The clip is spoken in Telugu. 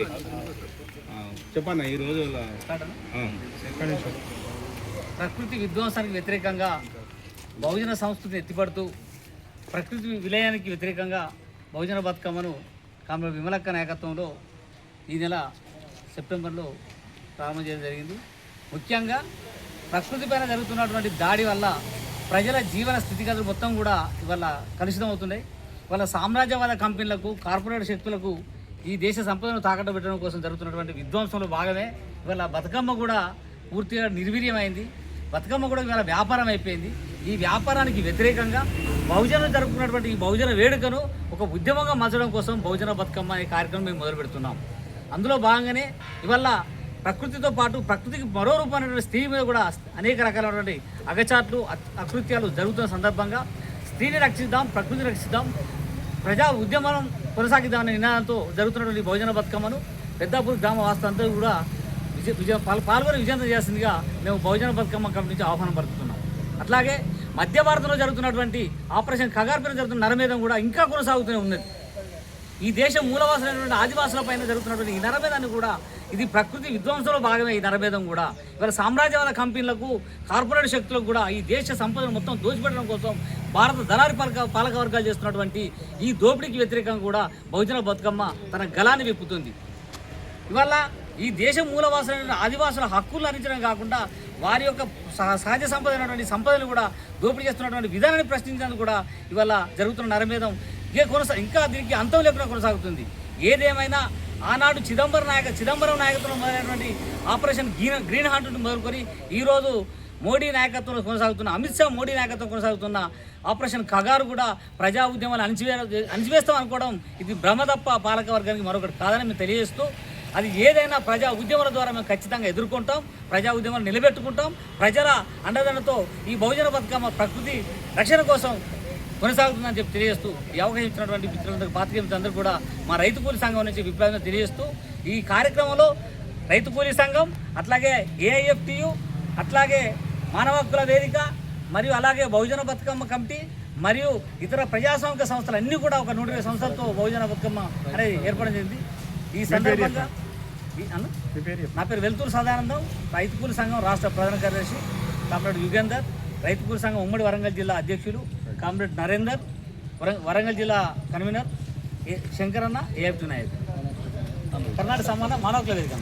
మళ్ళీ చెప్పన్న ఈ రోజు ఆ, ప్రకృతి విధ్వంసానికి వ్యతిరేకంగా బహుజన సంస్కృతిని ఎత్తిపడుతూ ప్రకృతి విలయానికి వ్యతిరేకంగా బహుజన బతుకమ్మను కామ్రేడ్ విమలక్క నాయకత్వంలో ఈ నెల సెప్టెంబర్లో ప్రారంభం చేయడం జరిగింది. ముఖ్యంగా ప్రకృతి పైన జరుగుతున్నటువంటి దాడి వల్ల ప్రజల జీవన స్థితిగతులు మొత్తం కూడా ఇవాళ కలుషితం అవుతున్నాయి ఇవాళ సామ్రాజ్యవాద కంపెనీలకు కార్పొరేట్ శక్తులకు ఈ దేశ సంపదను తాకట్టు పెట్టడం కోసం జరుగుతున్నటువంటి విధ్వంసంలో భాగమే. ఇవాళ బతుకమ్మ కూడా పూర్తిగా నిర్వీర్యమైంది. బతుకమ్మ కూడా ఇవాళ వ్యాపారం అయిపోయింది. ఈ వ్యాపారానికి వ్యతిరేకంగా బహుజనులు జరుపుకున్నటువంటి ఈ బహుజన వేడుకను ఒక ఉద్యమంగా మార్చడం కోసం బహుజన బతుకమ్మ అనే కార్యక్రమం మేము మొదలు పెడుతున్నాం. అందులో భాగంగానే ఇవాళ ప్రకృతితో పాటు ప్రకృతికి మరో రూపమైనటువంటి స్త్రీ మీద కూడా అనేక రకాలైనటువంటి అగచాట్లు అకృత్యాలు జరుగుతున్న సందర్భంగా స్త్రీని రక్షిద్దాం ప్రకృతిని రక్షిద్దాం ప్రజా ఉద్యమం కొనసాగిద్దామనే నినాదంతో జరుగుతున్నటువంటి భోజన బతుకమ్మను పెద్దాపూర్ గ్రామ వాస్తవంతా కూడా విజయ విజయ పాల్- పాల్గొని విజయంతం చేసిందిగా మేము భోజన బతుకమ్మ కమిటీ నుంచి ఆహ్వానం పడుతున్నాం అట్లాగే మధ్య భారతంలో జరుగుతున్నటువంటి ఆపరేషన్ ఖగార్ పైన జరుగుతున్న నరమేధం కూడా ఇంకా కొనసాగుతూనే ఉన్నది. ఈ దేశం మూలవాసులైనటువంటి ఆదివాసుల పైన జరుగుతున్నటువంటి ఈ నరమేధాన్ని కూడా ఇది ప్రకృతి విధ్వంసంలో భాగమే ఈ నరమేధం కూడా. ఇవాళ సామ్రాజ్యవాద కంపెనీలకు కార్పొరేట్ శక్తులకు కూడా ఈ దేశ సంపదను మొత్తం దోచిపెట్టడం కోసం భారత దళారి పాలక పాలక వర్గాలు చేస్తున్నటువంటి ఈ దోపిడీకి వ్యతిరేకంగా కూడా బహుజన బతుకమ్మ తన గలాన్ని విప్పుతుంది. ఇవాళ ఈ దేశం మూలవాసులైన ఆదివాసుల హక్కులు అందించడం కాకుండా వారి యొక్క సహ- సహజ సంపద అయినటువంటి సంపదను కూడా దోపిడీ చేస్తున్నటువంటి విధానాన్ని ప్రశ్నించడానికి కూడా ఇవాళ జరుగుతున్న నరమేధం ఇక కొనసా ఇంకా దీనికి అంతం లేకుండా కొనసాగుతుంది. ఏదేమైనా ఆనాడు చిదంబరం నాయక చిదంబరం నాయకత్వం మొదలైనటువంటి ఆపరేషన్ గ్రీన్ గ్రీన్ హార్ట్ మొదలుకొని ఈరోజు మోడీ నాయకత్వంలో కొనసాగుతున్న అమిత్ షా మోడీ నాయకత్వం కొనసాగుతున్న ఆపరేషన్ కగారు కూడా ప్రజా ఉద్యమాలు అణిచివే అణిచివేస్తాం అనుకోవడం ఇది భ్రమ తప్ప పాలక వర్గానికి మరొకటి కాదని మేము తెలియజేస్తూ అది ఏదైనా ప్రజా ఉద్యమాల ద్వారా మేము ఖచ్చితంగా ఎదుర్కొంటాం ప్రజా ఉద్యమాలు నిలబెట్టుకుంటాం ప్రజల అండదండతో ఈ బహుజన బతుకమ్మ ప్రకృతి రక్షణ కోసం కొనసాగుతుందని చెప్పి తెలియజేస్తూ ఈ అవకాశం ఇచ్చినటువంటి మిత్రులందరూ పాత్రిక మిత్రులందరూ కూడా మా రైతు కూలి సంఘం నుంచి అభిప్రాయం తెలియజేస్తూ ఈ కార్యక్రమంలో రైతు కూలీ సంఘం అట్లాగే ఏఐఎఫ్టియు అట్లాగే మానవ హక్కుల వేదిక మరియు అలాగే బహుజన బతుకమ్మ కమిటీ మరియు ఇతర ప్రజాస్వామిక సంస్థలు అన్నీ కూడా ఒక నూట ఇరవై సంస్థలతో బహుజన బతుకమ్మ అనేది ఏర్పడడం జరిగింది. ఈ సందర్భంగా? నా పేరు వెలుతూరు సదానందం రైతు కూలి సంఘం రాష్ట్ర ప్రధాన కార్యదర్శి కామ్రేడ్ యుగేందర్ రైతు కూలి సంఘం ఉమ్మడి వరంగల్ జిల్లా అధ్యక్షులు కామ్రేడ్ నరేందర్ వరం- వరంగల్ జిల్లా కన్వీనర్ ఏ- శంకరన్న ఏఎఫ్టీ నాయక్ కర్ణాటక సమాన మానవ వేదిక.